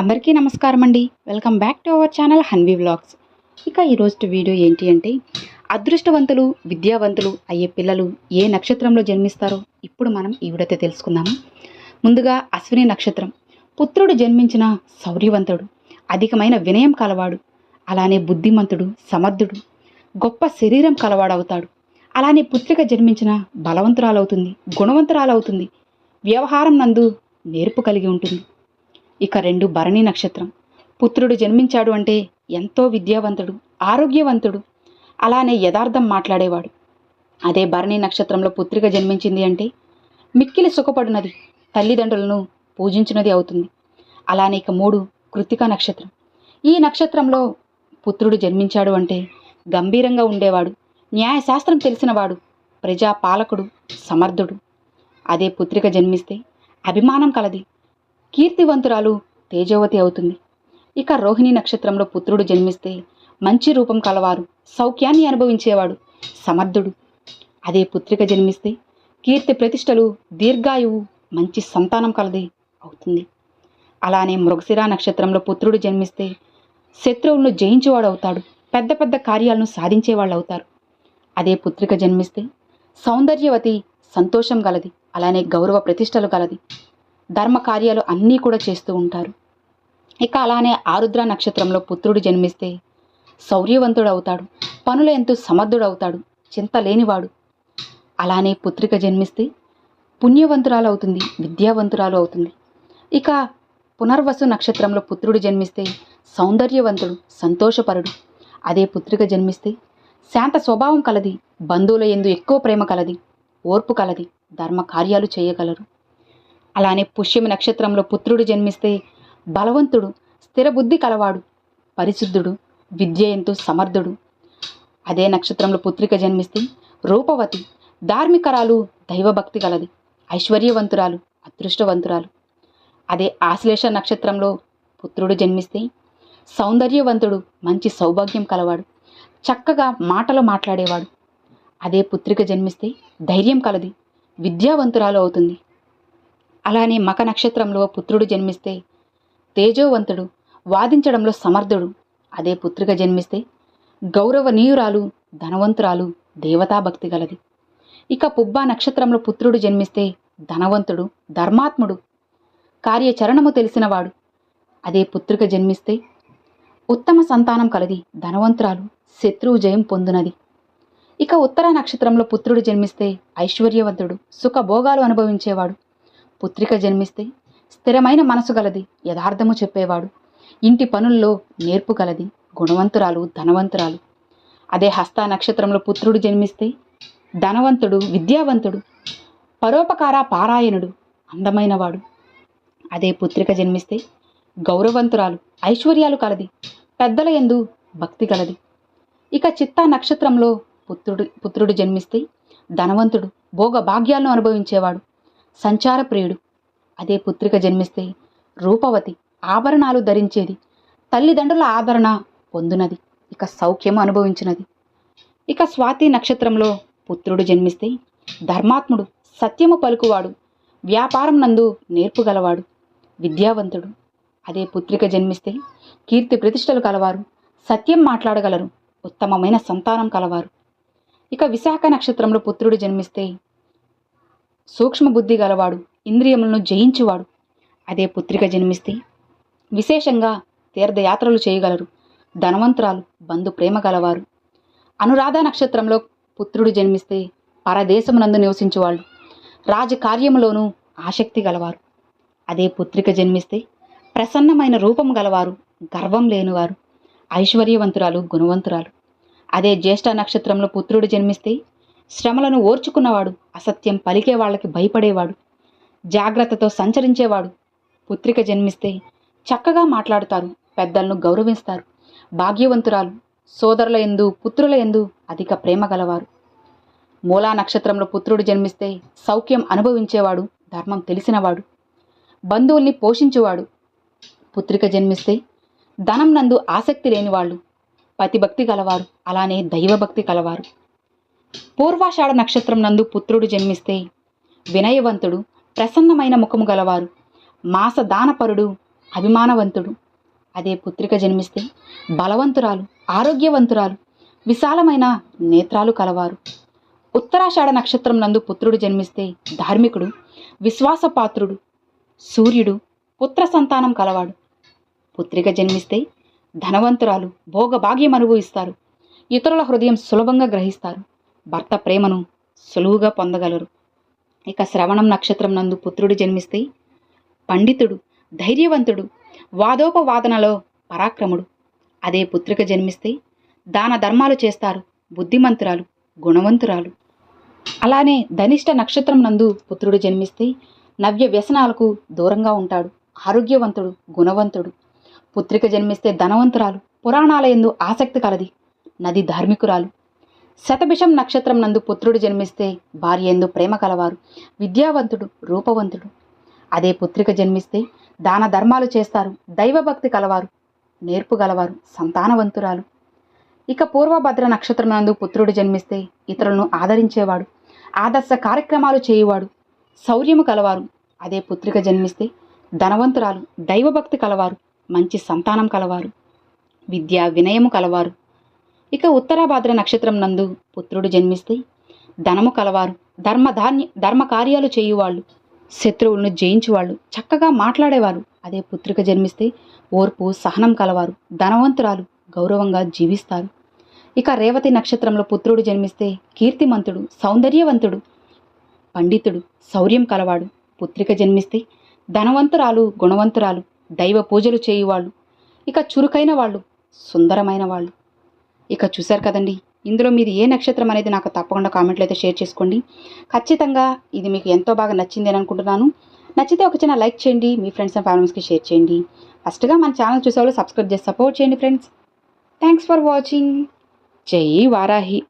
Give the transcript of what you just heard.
అందరికీ నమస్కారం అండి. Welcome back to our channel Hanvi vlogs. ఇక ఈరోజు వీడియో ఏంటి అంటే అదృష్టవంతులు విద్యావంతులు అయ్యే పిల్లలు ఏ నక్షత్రంలో జన్మిస్తారో ఇప్పుడు మనం ఈ విడత తెలుసుకుందాము. ముందుగా అశ్విని నక్షత్రం. పుత్రుడు జన్మించిన శౌర్యవంతుడు అధికమైన వినయం కలవాడు అలానే బుద్ధిమంతుడు సమర్థుడు గొప్ప శరీరం కలవాడవుతాడు. అలానే పుత్రిక జన్మించిన బలవంతురాలవుతుంది గుణవంతురాలవుతుంది వ్యవహారం నందు నేర్పు కలిగి ఉంటుంది. ఇక రెండు భరణి నక్షత్రం. పుత్రుడు జన్మించాడు అంటే ఎంతో విద్యావంతుడు ఆరోగ్యవంతుడు. అలానే యథార్థం మాట్లాడేవాడు. అదే భరణి నక్షత్రంలో పుత్రిక జన్మించింది అంటే మిక్కిలి సుఖపడినది తల్లిదండ్రులను పూజించినది అవుతుంది. అలానే ఇక మూడు కృతిక నక్షత్రం. ఈ నక్షత్రంలో పుత్రుడు జన్మించాడు అంటే గంభీరంగా ఉండేవాడు న్యాయశాస్త్రం తెలిసినవాడు ప్రజా పాలకుడు సమర్థుడు. అదే పుత్రిక జన్మిస్తే అభిమానం కలది. కీర్తివంతురాలు తేజవతి అవుతుంది. ఇక రోహిణి నక్షత్రంలో పుత్రుడు జన్మిస్తే మంచి రూపం కలవారు సౌఖ్యాన్ని అనుభవించేవాడు సమర్థుడు. అదే పుత్రిక జన్మిస్తే కీర్తి ప్రతిష్టలు దీర్ఘాయువు మంచి సంతానం కలది అవుతుంది. అలానే మృగశిరా నక్షత్రంలో పుత్రుడు జన్మిస్తే శత్రువులను జయించేవాడు అవుతాడు పెద్ద పెద్ద కార్యాలను సాధించేవాళ్ళు అవుతారు. అదే పుత్రిక జన్మిస్తే సౌందర్యవతి సంతోషం గలది అలానే గౌరవ ప్రతిష్టలు గలది ధర్మ కార్యాలు అన్నీ కూడా చేస్తూ ఉంటారు. ఇక అలానే ఆరుద్ర నక్షత్రంలో పుత్రుడు జన్మిస్తే శౌర్యవంతుడు అవుతాడు పనులు ఎంతో సమర్థుడవుతాడు. చింత లేనివాడు. అలానే పుత్రిక జన్మిస్తే పుణ్యవంతురాలు అవుతుంది విద్యావంతురాలు అవుతుంది ఇక పునర్వసు నక్షత్రంలో పుత్రుడు జన్మిస్తే సౌందర్యవంతుడు సంతోషపరుడు. అదే పుత్రిక జన్మిస్తే శాంత స్వభావం కలది బంధువుల ఎందు ఎక్కువ ప్రేమ కలది ఓర్పు కలది ధర్మ కార్యాలు చేయగలరు. అలానే పుష్యమి నక్షత్రంలో పుత్రుడు జన్మిస్తే బలవంతుడు స్థిరబుద్ధి కలవాడు పరిశుద్ధుడు విద్య ఎంతో సమర్థుడు. అదే నక్షత్రంలో పుత్రిక జన్మిస్తే రూపవతి ధార్మికరాలు దైవభక్తి గలది ఐశ్వర్యవంతురాలు అదృష్టవంతురాలు. అదే ఆశ్లేష నక్షత్రంలో పుత్రుడు జన్మిస్తే సౌందర్యవంతుడు మంచి సౌభాగ్యం కలవాడు చక్కగా మాటలు మాట్లాడేవాడు. అదే పుత్రిక జన్మిస్తే ధైర్యం కలది విద్యావంతురాలు అవుతుంది. అలానే మక నక్షత్రంలో పుత్రుడు జన్మిస్తే తేజోవంతుడు వాదించడంలో సమర్థుడు. అదే పుత్రిక జన్మిస్తే గౌరవనీయురాలు ధనవంతురాలు దేవతాభక్తి గలది. ఇక పుబ్బా నక్షత్రంలో పుత్రుడు జన్మిస్తే ధనవంతుడు ధర్మాత్ముడు కార్యచరణము తెలిసినవాడు. అదే పుత్రిక జన్మిస్తే ఉత్తమ సంతానం కలది ధనవంతురాలు శత్రువు జయం పొందునది. ఇక ఉత్తర నక్షత్రంలో పుత్రుడు జన్మిస్తే ఐశ్వర్యవంతుడు సుఖభోగాలు అనుభవించేవాడు. పుత్రిక జన్మిస్తే స్థిరమైన మనసు గలది యథార్థము చెప్పేవాడు. ఇంటి పనుల్లో నేర్పు గలది గుణవంతురాలు ధనవంతురాలు. అదే హస్త నక్షత్రంలో పుత్రుడు జన్మిస్తే ధనవంతుడు విద్యావంతుడు పరోపకార పారాయణుడు అందమైనవాడు. అదే పుత్రిక జన్మిస్తే గౌరవంతురాలు ఐశ్వర్యాలు కలది పెద్దల ఎందు భక్తి కలది ఇక చిత్తా నక్షత్రంలో పుత్రుడు పుత్రుడు జన్మిస్తే ధనవంతుడు భోగ భాగ్యాలను అనుభవించేవాడు. సంచార ప్రియుడు. అదే పుత్రిక జన్మిస్తే రూపవతి ఆభరణాలు ధరించేది. తల్లిదండ్రుల ఆదరణ పొందునది. ఇక సౌఖ్యం అనుభవించినది. ఇక స్వాతి నక్షత్రంలో పుత్రుడు జన్మిస్తే ధర్మాత్ముడు సత్యము పలుకువాడు. వ్యాపారం నందు నేర్పుగలవాడు విద్యావంతుడు. అదే పుత్రిక జన్మిస్తే కీర్తి ప్రతిష్టలు కలవారు. సత్యం మాట్లాడగలరు. ఉత్తమమైన సంతానం కలవారు. ఇక విశాఖ నక్షత్రంలో పుత్రుడు జన్మిస్తే సూక్ష్మబుద్ధి గలవాడు ఇంద్రియములను జయించువాడు. అదే పుత్రిక జన్మిస్తే విశేషంగా తీర్థయాత్రలు చేయగలరు. ధనవంతురాలు బంధు ప్రేమ గలవారు. అనురాధ నక్షత్రంలో పుత్రుడు జన్మిస్తే పరదేశమునందు నివసించువాళ్ళు రాజకార్యములోనూ ఆసక్తి గలవారు. అదే పుత్రిక జన్మిస్తే ప్రసన్నమైన రూపం గలవారు గర్వం లేనివారు ఐశ్వర్యవంతురాలు గుణవంతురాలు. అదే జ్యేష్ఠ నక్షత్రంలో పుత్రుడు జన్మిస్తే శ్రమలను ఓర్చుకున్నవాడు అసత్యం పలికే వాళ్ళకి భయపడేవాడు జాగ్రత్తతో సంచరించేవాడు. పుత్రిక జన్మిస్తే చక్కగా మాట్లాడుతారు పెద్దలను గౌరవిస్తారు భాగ్యవంతురాలు సోదరుల ఎందు పుత్రుల ఎందు అధిక ప్రేమ గలవారు. మూలా నక్షత్రంలో పుత్రుడు జన్మిస్తే సౌఖ్యం అనుభవించేవాడు ధర్మం తెలిసినవాడు బంధువుల్ని పోషించేవాడు. పుత్రిక జన్మిస్తే ధనం నందు ఆసక్తి లేనివాళ్ళు పతిభక్తి గలవారు అలానే దైవభక్తి కలవారు. పూర్వాషాఢ నక్షత్రం నందు పుత్రుడు జన్మిస్తే వినయవంతుడు ప్రసన్నమైన ముఖము గలవారు. మాస దానపరుడు అభిమానవంతుడు. అదే పుత్రిక జన్మిస్తే బలవంతురాలు ఆరోగ్యవంతురాలు విశాలమైన నేత్రాలు కలవారు. ఉత్తరాషాఢ నక్షత్రం నందు పుత్రుడు జన్మిస్తే ధార్మికుడు విశ్వాసపాత్రుడు సూర్యుడు పుత్ర సంతానం కలవాడు. పుత్రిక జన్మిస్తే ధనవంతురాలు భోగభాగ్యం అనుభవిస్తారు ఇతరుల హృదయం సులభంగా గ్రహిస్తారు. భర్త ప్రేమను సులువుగా పొందగలరు. ఇక శ్రవణం నక్షత్రం నందు పుత్రుడు జన్మిస్తే పండితుడు ధైర్యవంతుడు వాదోపవాదనలో పరాక్రముడు. అదే పుత్రిక జన్మిస్తే దాన ధర్మాలు చేస్తారు బుద్ధిమంతురాలు గుణవంతురాలు. అలానే ధనిష్ట నక్షత్రం నందు పుత్రుడు జన్మిస్తే నవ్య వ్యసనాలకు దూరంగా ఉంటాడు ఆరోగ్యవంతుడు గుణవంతుడు. పుత్రిక జన్మిస్తే ధనవంతురాలు పురాణాల ఎందు ఆసక్తి కలది నది ధార్మికురాలు శతభిషం నక్షత్రం నందు పుత్రుడు జన్మిస్తే భార్య ఎందు ప్రేమ కలవారు. విద్యావంతుడు రూపవంతుడు. అదే పుత్రిక జన్మిస్తే దాన ధర్మాలు చేస్తారు దైవభక్తి కలవారు నేర్పు గలవారు సంతానవంతురాలు. ఇక పూర్వభద్ర నక్షత్రం నందు పుత్రుడు జన్మిస్తే ఇతరులను ఆదరించేవాడు ఆదర్శ కార్యక్రమాలు చేయువాడు శౌర్యము కలవారు. అదే పుత్రిక జన్మిస్తే ధనవంతురాలు దైవభక్తి కలవారు మంచి సంతానం కలవారు. విద్య వినయము కలవారు. ఇక ఉత్తరాభాద్ర నక్షత్రం నందు పుత్రుడు జన్మిస్తే ధనము కలవారు ధర్మధాన్య ధర్మ కార్యాలు చేయువాళ్ళు శత్రువులను జయించువాళ్ళు చక్కగా మాట్లాడేవారు. అదే పుత్రిక జన్మిస్తే ఓర్పు సహనం కలవారు ధనవంతురాలు గౌరవంగా జీవిస్తారు. ఇక రేవతి నక్షత్రంలో పుత్రుడు జన్మిస్తే కీర్తిమంతుడు సౌందర్యవంతుడు పండితుడు శౌర్యం కలవాడు. పుత్రిక జన్మిస్తే ధనవంతురాలు గుణవంతురాలు దైవ పూజలు చేయువాళ్ళు. ఇక చురుకైన వాళ్ళు సుందరమైన వాళ్ళు. ఇక చూశారు కదండి. ఇందులో మీరు ఏ నక్షత్రం అనేది నాకు తప్పకుండా కామెంట్లో అయితే షేర్ చేసుకోండి. ఖచ్చితంగా ఇది మీకు ఎంతో బాగా నచ్చింది అని అనుకుంటున్నాను. నచ్చితే ఒక చిన్న లైక్ చేయండి మీ ఫ్రెండ్స్ అండ్ ఫ్యామిలీస్కి షేర్ చేయండి. ఫస్ట్గా మన ఛానల్ చూసేవాళ్ళు సబ్స్క్రైబ్ చేసి సపోర్ట్ చేయండి ఫ్రెండ్స్. Thanks for watching. జై వారాహి.